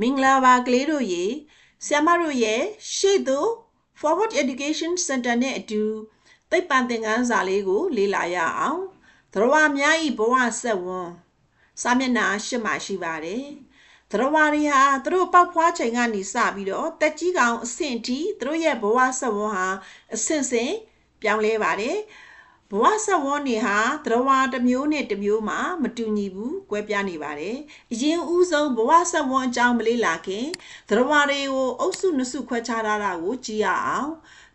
မင်္ဂလာပါကလေးတို့ရေဆ iam မတို့ရဲ့ရှေ့သို့ Forward Education Center နဲ့အတူသိပ္ပံသင်ခန်းစာလေးကို လေ့လာရအောင်သရဝများဤဘဝဆက်ဝန်းစာမျက်နှာ၈မှာရှိပါတယ်သရဝတွေဟာသူတို့ပောက်ဖွားချိန်ကနေစပြီးတော့တက်ကြီးကောင်အဆင့်ထိသူတို့ရဲ့ဘဝဆက်ဝန်းဟာအဆင့်ဆင့်ပြောင်းလဲပါတယ် ဘဝဆက်ဝန်းနေဟာသရဝါတစ်မျိုးနဲ့တစ်မျိုးမှာမတူညီဘူးကွဲပြားနေပါတယ်အရင်ဦးဆုံးဘဝဆက်ဝန်းအကြောင်းမလေးလာခင်သရဝါတွေကိုအုပ်စုနှစ်စုခွဲခြားထားတာကိုကြည့်ရအောင်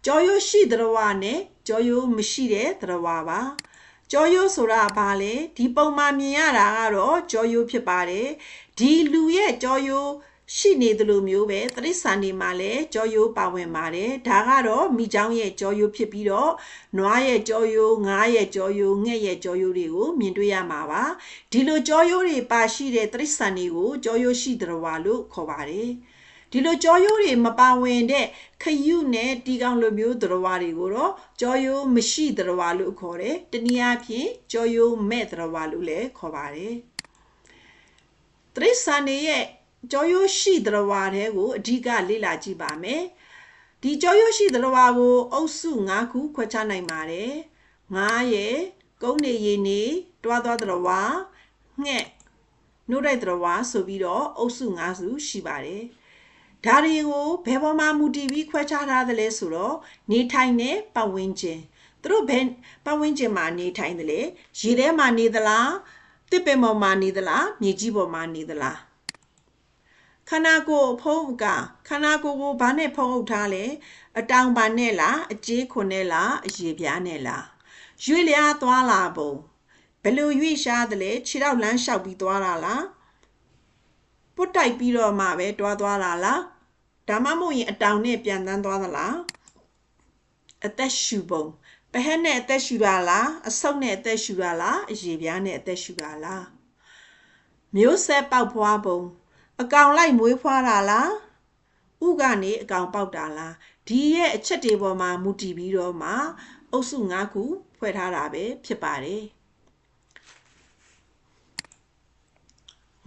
ကြောရိုးရှိသရဝါနဲ့ကြောရိုးမရှိတဲ့သရဝါပါကြောရိုးဆိုတာဘာလဲဒီပုံမှန်မြင်ရတာကတော့ကြောရိုးဖြစ်ပါတယ်ဒီလူရဲ့ကြောရိုး ရှိနေသလိုမျိုးပဲတရိษံနေမှာလည်းကြောရိုးပါဝင်ပါတယ်ဒါကတော့မိချောင်းရဲ့ကြောရိုးဖြစ်ပြီးတော့နွားရဲ့ကြောရိုးငါးရဲ့ကြောရိုးငှက်ရဲ့ကြောရိုးတွေကိုမြင်တွေ့ရမှာပါဒီလိုကြောရိုးတွေပါရှိတဲ့တရိษံတွေကိုကြောရိုးရှိတော်ဝါလို့ခေါ်ပါတယ်ဒီလိုကြောရိုးတွေမပါဝင်တဲ့ခရုနဲ့တီကောင်လိုမျိုးသတ္တဝါတွေကိုတော့ကြောရိုးမရှိသတ္တဝါလို့ခေါ်တယ်။တနည်းအားဖြင့်ကြောရိုးမဲ့သတ္တဝါလို့လည်းခေါ်ပါတယ်။တရိစ္ဆာန်တွေရဲ့ ကြောရိုးရှိသရဝါတွေကိုအဓိကလေ့လာကြည့်ပါမယ်ဒီကြောရိုးရှိသရဝါကိုအုပ်စု၅ခုခွဲခြားနိုင်ပါတယ်ငါးရဲ့ကုန်းနေရည်နေတွားသွားသရဝါငှက်နှုတ်တိုက်သရဝါဆိုပြီးတော့အုပ်စု၅စုရှိပါတယ်ဒါတွေကိုဘယ်ပေါ်မှာမူတည်ပြီးခွဲခြားထားသလဲဆိုတော့နေထိုင်တဲ့ပတ်ဝန်းကျင်သူတို့ဘယ်ပတ်ဝန်းကျင်မှာနေထိုင်တယ်လေရေထဲမှာနေသလားတစ်ပင်ပေါ်မှာနေသလားမြေကြီးပေါ်မှာနေသလား ခန္ဓာကိုယ်ဖုံးကခန္ဓာကိုယ်ကိုဘာနဲ့ဖုံးအုပ်ထားလဲအတောင်ပါနဲ့လားအကျေးခွန်နဲ့လားအရေပြားနဲ့လားရွေ့လျားသွားလာပုံဘယ်လိုရွေ့ရှားတယ်လဲခြေထောက်လမ်းလျှောက်ပြီးသွားတာလားပုတ်တိုက်ပြီးတော့မှပဲတွားသွားတာလားဒါမှမဟုတ်ရင်အတောင်နဲ့ပြန်တန်းသွားသလားအသက်ရှူပုံပဟက်နဲ့အသက်ရှူတာလားအဆုပ်နဲ့အသက်ရှူတာလားအရေပြားနဲ့အသက်ရှူတာလားမျိုးဆက်ပေါက်ဖွားပုံ အကောင်လိုက်မွေးဖွားတာလားဥကနေအကောင်ပေါက်တာလားဒီရဲ့အချက်တွေပေါ်မှာမူတည်ပြီးတော့မှအုပ်စု၅ခုဖွဲ့ထားတာပဲဖြစ်ပါတယ်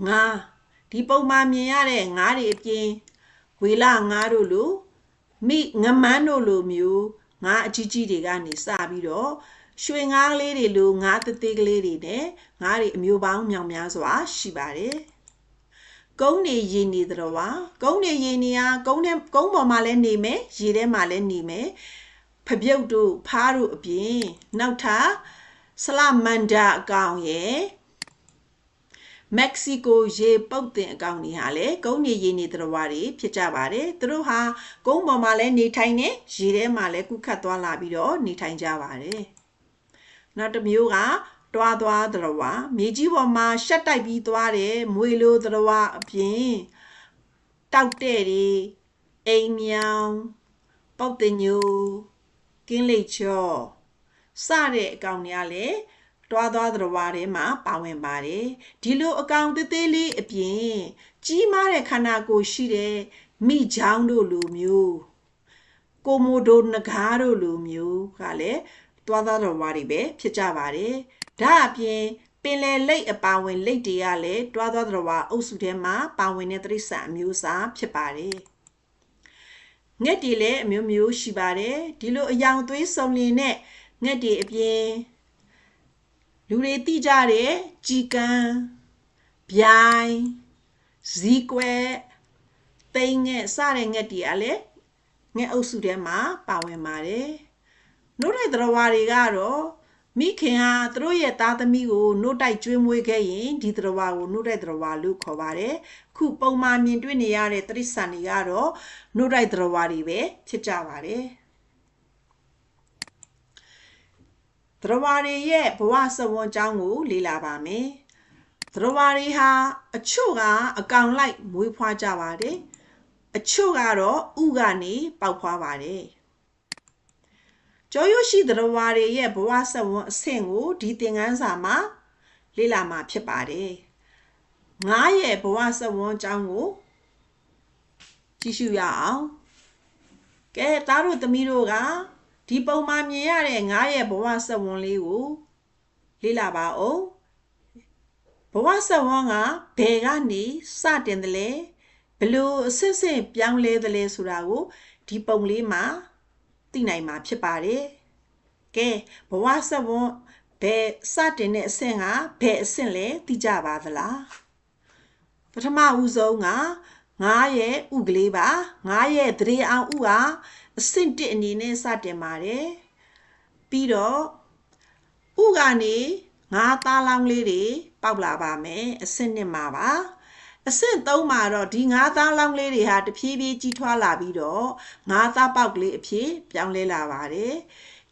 ငါဒီပုံမှန်မြင်ရတဲ့ငါးတွေအပြင်ဝေလာငါးတို့လိုမိငမန်းတို့လိုမျိုးငါးအကြီးကြီးတွေကနေစပြီးတော့ရွှေငါးလေးတွေလိုငါးသေးသေးကလေးတွေနဲ့ငါးတွေအမျိုးပေါင်းမြောင်များစွာရှိပါတယ် ကုန်းနေရေနေတော်ဝါကုန်းနေရေနေဟာကုန်းထဲကုန်းပေါ်မှာလည်းနေမယ်ရေထဲမှာလည်းနေမယ်ဖပြုတ်တို့ဖားတို့အပြင်နောက်ထပ်ဆလမန်ဒါအကောင်ရဲ့မက္ကဆီကိုရေပုတ်တင်အကောင်တွေဟာလည်းကုန်းနေရေနေတော်ဝါတွေဖြစ်ကြပါတယ်သူတို့ဟာကုန်းပေါ်မှာလည်းနေထိုင်နေရေထဲမှာလည်းကုခတ်သွားလာပြီးတော့နေထိုင်ကြပါတယ်နောက်တစ်မျိုးက တွားသွားသရဝမြေကြီးပေါ်မှာရှက်တိုက်ပြီးသွားတယ်မွေလိုသရဝအပြင်တောက်တဲ့တွေအိမ်မြောင်ပေါက်တင်ညိုကင်းလိတ်ချောစတဲ့အကောင်တွေကလည်းတွားသွားသရဝထဲမှာပါဝင်ပါတယ်ဒီလိုအကောင်သေးသေးလေးအပြင်ကြီးမားတဲ့ခန္ဓာကိုယ်ရှိတဲ့မိချောင်းတို့လိုမျိုးကိုမိုဒိုနဂါးတို့လိုမျိုးကလည်း တွားသွားတော်ဝါတွေပဲဖြစ်ကြပါတယ်ဒါအပြင်ပင်လယ်လိတ်အပါဝင်လိတ်တွေကလည်းတွားသွားတော်ဝါအုပ်စုထဲမှာပါဝင်တဲ့တိရစ္ဆာန်အမျိုးအစားဖြစ်ပါတယ်ငှက်တွေလည်းအမျိုးမျိုးရှိပါတယ်ဒီလိုအယောင်သွေးစုံလင်တဲ့ငှက်တွေအပြင်လူတွေသိကြတဲ့ជីကန်ဗျိုင်းဇီကွဲတိန်ငှက်စတဲ့ငှက်တွေကလည်းငှက်အုပ်စုထဲမှာပါဝင်ပါတယ် နှုတ်တဲ့သရဝါတွေကတော့မိခင်ဟာသူတို့ရဲ့သားသမီးကိုနှုတ်တိုက်ကျွေးမွေးခဲ့ရင်ဒီသရဝါကိုနှုတ်တဲ့သရဝါလို့ခေါ်ပါတယ်ခုပုံမှန်မြင်တွေ့နေရတဲ့တိရစ္ဆာန်တွေကတော့နှုတ်တိုက်သရဝါတွေပဲဖြစ်ကြပါတယ်သရဝါတွေရဲ့ဘဝစဝန်းအကြောင်းကို လေ့လာပါမယ်သရဝါတွေဟာအချို့ကအကောင်လိုက်မွေးဖွားကြပါတယ်အချို့ကတော့ဥကနေပေါက်ဖွားပါတယ် ကြောရွရှိသရဝါတွေရဲ့ဘဝဆက်ဝန်အဆင့်ကိုဒီသင်ခန်းစာမှာလေ့လာမှာဖြစ်ပါတယ်။ငါးရဲ့ဘဝဆက်ဝန်အကြောင်းကိုကြည့်ရှုရအောင်။ကဲသားတို့သမီးတို့ကဒီပုံမှန်မြင်ရတဲ့ငါးရဲ့ဘဝဆက်ဝန်လေးကိုလေ့လာပါအောင်။ဘဝဆက်ဝန်ကဘယ်ကနေစတင်တယ်လဲ။ဘလို့အစစ်စစ်ပြောင်းလဲသလဲဆိုတာကိုဒီပုံလေးမှာ သိနိုင်မှာဖြစ်ပါတယ်ကဲဘဝဆက်ဝန်ဘယ်စတင်တဲ့အဆင့်ကဘယ်အဆင့်လဲသိကြပါသလားပထမဦးဆုံးကငါးရဲ့ဥကလေးပါငါးရဲ့သရေအောင်ဥဟာအဆင့်1အနေနဲ့စတင်ပါတယ်ပြီးတော့ဥကနေငါးသားလောင်းလေးတွေပေါက်လာပါမယ်အဆင့်1မှာပါ အဆင့်3မှာတော့ဒီငါးသားလောင်းလေးတွေဟာတဖြည်းဖြည်းကြီးထွားလာပြီးတော့ငါးသားပေါက်ကလေးအဖြစ်ပြောင်းလဲလာပါတယ်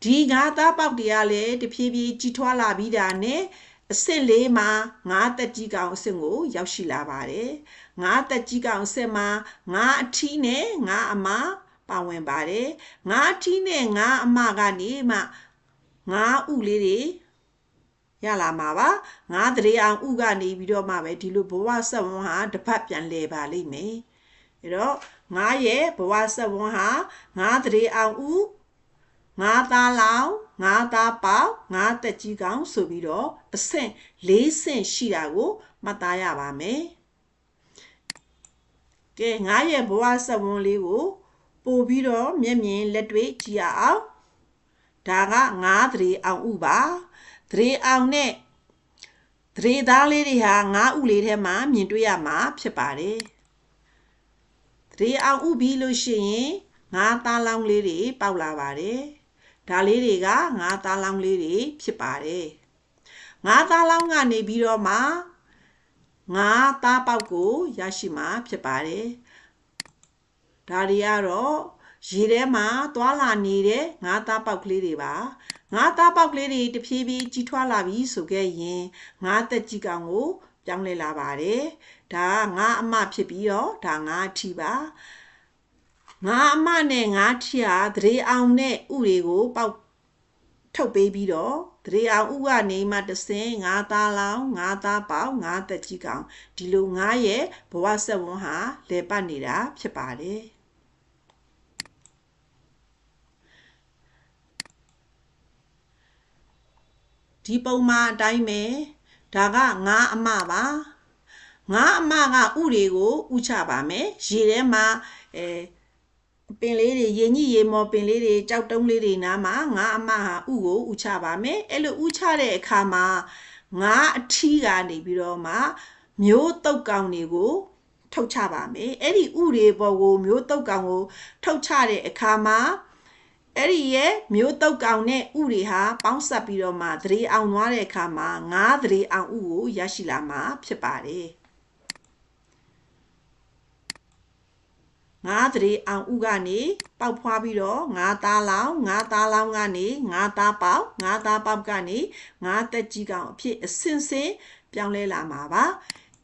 ဒီငါးသားပေါက်တွေကလည်းတဖြည်းဖြည်းကြီးထွားလာပြီးတာနဲ့အဆင့်လေးမှာငါးသက်ကြီးကောင်အဆင့်ကို ရောက်ရှိလာပါတယ်ငါးသက်ကြီးကောင်အဆင့်မှာငါးအထီးနဲ့ငါးအမပါဝင်ပါတယ်ငါးအထီးနဲ့ငါးအမကနေမှငါးဥလေးတွေ ရလာမှာပါငါးတရေအောင်ဥကနေပြီးတော့မှပဲဒီလိုဘဝဆက်ဝန်းဟာတစ်ဖက်ပြန်လဲပါလိမ့်မယ်အဲတော့ငါးရဲ့ဘဝဆက်ဝန်းဟာငါးတရေအောင်ဥငါးသားလောင်ငါးသားပေါက်ငါးတက်ကြီးကောင်ဆိုပြီးတော့အဆင့်၄ဆင့်ရှိတာကိုမှတ်သားရပါမယ်ကဲငါးရဲ့ဘဝဆက်ဝန်းလေးကိုပို့ပြီးတော့မျက်မြင်လက်တွေ့ကြည့်ရအောင်ဒါကငါးတရေအောင်ဥပါ သရေအောင်နဲ့သရေသားလေးတွေဟာငါးဥလေးထဲမှာမြင်တွေ့ရမှာဖြစ်ပါတယ်သရေအောင်ဥပြီးလို့ရှိရင်ငါးသားလောင်းလေးတွေပေါက်လာပါတယ်ဒါလေးတွေကငါးသားလောင်းလေးတွေဖြစ်ပါတယ်ငါးသားလောင်းကနေပြီးတော့မှငါးသားပေါက်ကိုရရှိမှာဖြစ်ပါတယ်ဒါတွေကတော့ ရေထဲမှာသွာလာနေတဲ့ငါးသားပေါက်ကလေးတွေပါငါးသားပေါက်ကလေးတွေတဖြည်းဖြည်းကြီးထွားလာပြီဆိုခဲ့ရင်ငါးသက်ကြီးကောင်ကိုပြောင်းလဲလာပါတယ်ဒါကငါးအမဖြစ်ပြီးတော့ဒါငါးထီပါငါးအမနဲ့ငါးထီဟာတရေအောင်နဲ့ဥတွေကိုပေါက်ထုတ်ပေးပြီးတော့တရေအောင်ဥကနေမှတဆင်းငါးသားလောင်ငါးသားပေါက်ငါးသက်ကြီးကောင်ဒီလိုငါးရဲ့ဘဝဆက်ဝန်းဟာလဲပတ်နေတာဖြစ်ပါတယ် ဒီပုံမှာအတိုင်းပဲဒါကငါးအမပါငါးအမကဥတွေကိုဥချပါမယ်ရေထဲမှာအဲပင်လေးတွေရေညှိရေမော်ပင်လေးတွေကြောက်တုံးလေးတွေနားမှာငါးအမဟာဥကိုဥချပါမယ်အဲ့လိုဥချတဲ့အခါမှာငါးအထီးကနေပြီးတော့မှမျိုးတုတ်ကောင်တွေကိုထုတ်ချပါမယ်အဲ့ဒီဥတွေပေါ်ကိုမျိုးတုတ်ကောင်ကိုထုတ်ချတဲ့အခါမှာ အဲ့ဒီရဲ့မျိုးတုတ်ကောင်နဲ့ဥတွေဟာပေါင်းဆက်ပြီးတော့မှသတိအောင်သွားတဲ့အခါမှာငါးသတိအောင်ဥကိုရရှိလာမှာဖြစ်ပါတယ်ငါးသတိအောင်ဥကနေပေါက်ဖွားပြီးတော့ငါးသားလောင်ငါးသားလောင်ကနေငါးသားပေါက်ငါးသားပေါက်ကနေငါးသက်ကြီးကောင်အဖြစ်အစင်စင်ပြောင်းလဲလာမှာပါ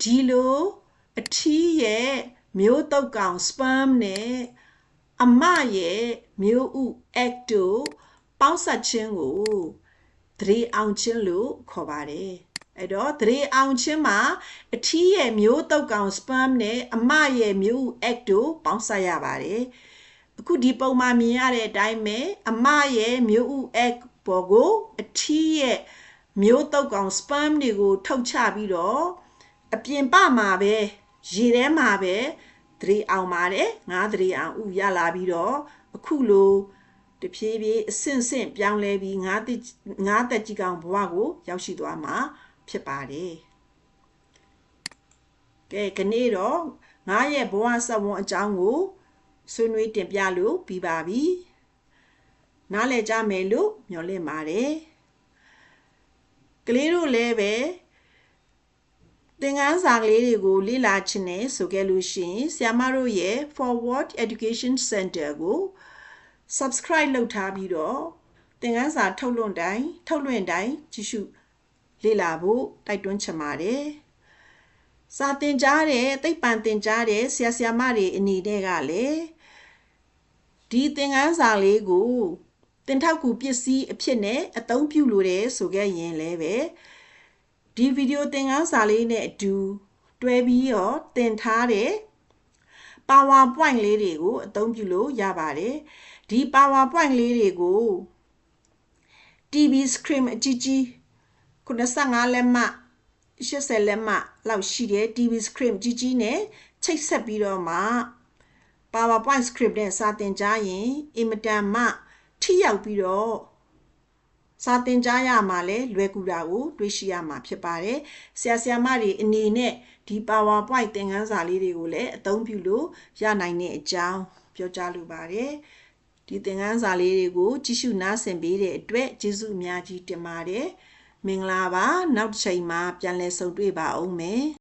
ဒီလိုအထီးရဲ့မျိုးတုတ်ကောင် sperm နဲ့ အမရဲ့မျိုးဥ egg တို့ပေါင်းစပ်ခြင်းကိုသတိအောင်ခြင်းလို့ခေါ်ပါတယ်အဲ့တော့သတိအောင်ခြင်းမှာအထီးရဲ့မျိုးတုတ်ကောင် sperm နဲ့အမရဲ့မျိုးဥ egg တို့ပေါင်းစပ်ရပါတယ်အခုဒီပုံမှာမြင်ရတဲ့အတိုင်းပဲအမရဲ့မျိုးဥ egg ပေါ်ကိုအထီးရဲ့မျိုးတုတ်ကောင် sperm တွေကိုထုတ်ချပြီးတော့အပြင်ပမှာပဲရေထဲမှာပဲ သတိအောင်ပါတယ်ငါးသတိအောင်ဥရလာပြီးတော့အခုလိုတဖြည်းဖြည်းအဆင့်ဆင့်ပြောင်းလဲပြီးငါးသက်ငါးသက်ကြီးကောင်ဘဝကို ရောက်ရှိသွားမှာဖြစ်ပါတယ်ကဲခနေ့တော့ငါရဲ့ဘဝဆက်ဝန်အကြောင်းကိုဆွေးနွေးတင်ပြလို့ပြီးပါပြီနားလည်ကြမယ်လို့မျှော်လင့်ပါတယ်ကလေးတို့လည်းပဲ သင်ခန်းစာကလေးတွေကိုလေ့လာခြင်းနဲ့ဆိုခဲ့လို့ရှိရင်ဆရာမတို့ရဲ့ Forward Education Center ကို subscribe လုပ်ထားပြီးတော့သင်ခန်းစာထုတ်လွှင့်တိုင်းထုတ်လွှင့်တိုင်းကြည့်ရှုလေ့လာဖို့တိုက်တွန်းချင်ပါတယ်။စာသင်ကြားတဲ့သိပ္ပံသင်ကြားတဲ့ဆရာဆရာမတွေအနေနဲ့ကလည်းဒီသင်ခန်းစာလေးကိုသင်ထောက်ကူပစ္စည်းအဖြစ်နဲ့အသုံးပြုလို့တယ်ဆိုခဲ့ရင်လည်းပဲ ဒီဗီဒီယိုသင်ခန်းစာလေးနဲ့အတူတွဲပြီးတော့သင်ထားတဲ့ PowerPoint လေးတွေကိုအသုံးပြုလို့ရပါတယ်ဒီ PowerPoint လေးတွေကို TV screen အကြီးကြီး85လက်မှ80လက်မှလောက်ရှိတဲ့ TV screen ကြီးကြီးနဲ့ချချိတ်ဆက်ပြီးတော့မှ PowerPoint script နဲ့စာသင်ကြားရင်အင်မတန်မှထိရောက်ပြီးတော့ စာသင်ကြားရမှာလဲလွယ်ကူတာကိုတွေ့ရှိရမှာဖြစ်ပါတယ်။ဆရာဆရာမတွေအနေနဲ့ဒီ PowerPoint သင်ခန်းစာလေးတွေကိုလည်းအသုံးပြုလို့ရနိုင်တဲ့အကြောင်းပြောကြားလိုပါတယ်။ဒီသင်ခန်းစာလေးတွေကိုကြည့်ရှုနားဆင်ပေးတဲ့အတွက်ကျေးဇူးအများကြီးတင်ပါတယ်။မင်္ဂလာပါနောက်တစ်ချိန်မှာပြန်လည်ဆုံတွေ့ပါအောင်မယ်။